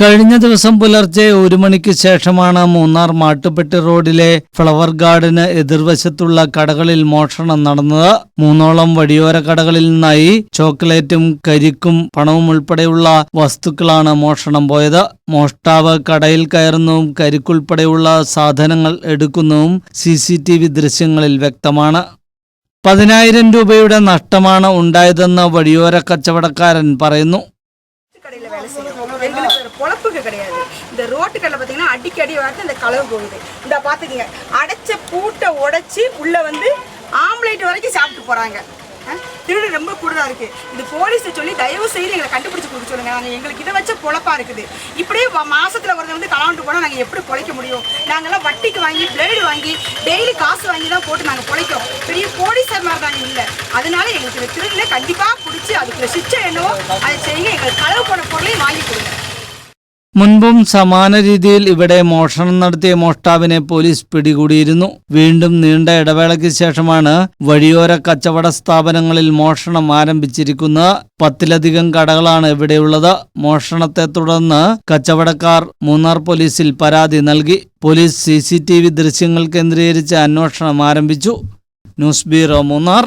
കഴിഞ്ഞ ദിവസം പുലർച്ചെ ഒരു മണിക്ക് ശേഷമാണ് മൂന്നാർ മാട്ടുപ്പെട്ടി റോഡിലെ ഫ്ലവർ ഗാർഡന് എതിർവശത്തുള്ള കടകളിൽ മോഷണം നടന്നത്. മൂന്നോളം വഴിയോര കടകളിൽ നിന്നായി ചോക്ലേറ്റും കരിക്കും പണവും ഉൾപ്പെടെയുള്ള വസ്തുക്കളാണ് മോഷണം പോയത്. മോഷ്ടാവ് കടയിൽ കയറുന്നതും കരിക്കുൾപ്പെടെയുള്ള സാധനങ്ങൾ എടുക്കുന്നതും സി ദൃശ്യങ്ങളിൽ വ്യക്തമാണ്. പതിനായിരം രൂപയുടെ നഷ്ടമാണ് ഉണ്ടായതെന്ന് വഴിയോര കച്ചവടക്കാരൻ പറയുന്നു. கடையில் வேலை செய்யும். எங்களுக்கு பொழப்புக்கு கிடையாது. இந்த ரோட்டு கடையில் பார்த்தீங்கன்னா அடிக்கடி வந்து இந்த கலவு போகுது. இந்த பார்த்துக்கங்க அடைச்ச பூட்டை உடைச்சி உள்ளே வந்து ஆம்லேட் வரைக்கும் சாப்பிட்டு போகிறாங்க திருடு ரொம்ப கூடுதா இருக்கு. இது போலீஸை சொல்லி தயவு செய்து எங்களை கண்டுபிடிச்சு கொடுக்க சொல்லுங்க. நாங்கள் எங்களுக்கு இதை வச்ச பொழப்பா இருக்குது. இப்படியே மாசத்துல ஒருத்தர் வந்து கலாண்டு போனால் நாங்கள் எப்படி பொழைக்க முடியும்? நாங்கள்லாம் வட்டிக்கு வாங்கி பிளேடு வாங்கி டெய்லி காசு வாங்கி தான் போட்டு நாங்கள் பொழைக்கிறோம். பெரிய போலீஸர் மாதிரி தான் இல்லை. அதனால எங்களுக்கு இந்த திருடில் கண்டிப்பாக பிடிச்சி அதுக்குள்ள சிச்சை என்னவோ அதை செய்யுங்க. எங்களுக்கு களவு போன മുൻപും സമാന രീതിയിൽ ഇവിടെ മോഷണം നടത്തിയ മോഷ്ടാവിനെ പോലീസ് പിടികൂടിയിരുന്നു. വീണ്ടും നീണ്ട ഇടവേളയ്ക്ക് ശേഷമാണ് വഴിയോര കച്ചവട സ്ഥാപനങ്ങളിൽ മോഷണം ആരംഭിച്ചിരിക്കുന്നത് പത്തിലധികം കടകളാണ് ഇവിടെയുള്ളത്. മോഷണത്തെ തുടർന്ന് കച്ചവടക്കാർ മൂന്നാർ പോലീസിൽ പരാതി നൽകി. പോലീസ് സി ദൃശ്യങ്ങൾ കേന്ദ്രീകരിച്ച് അന്വേഷണം ആരംഭിച്ചു. News bureau Munnar.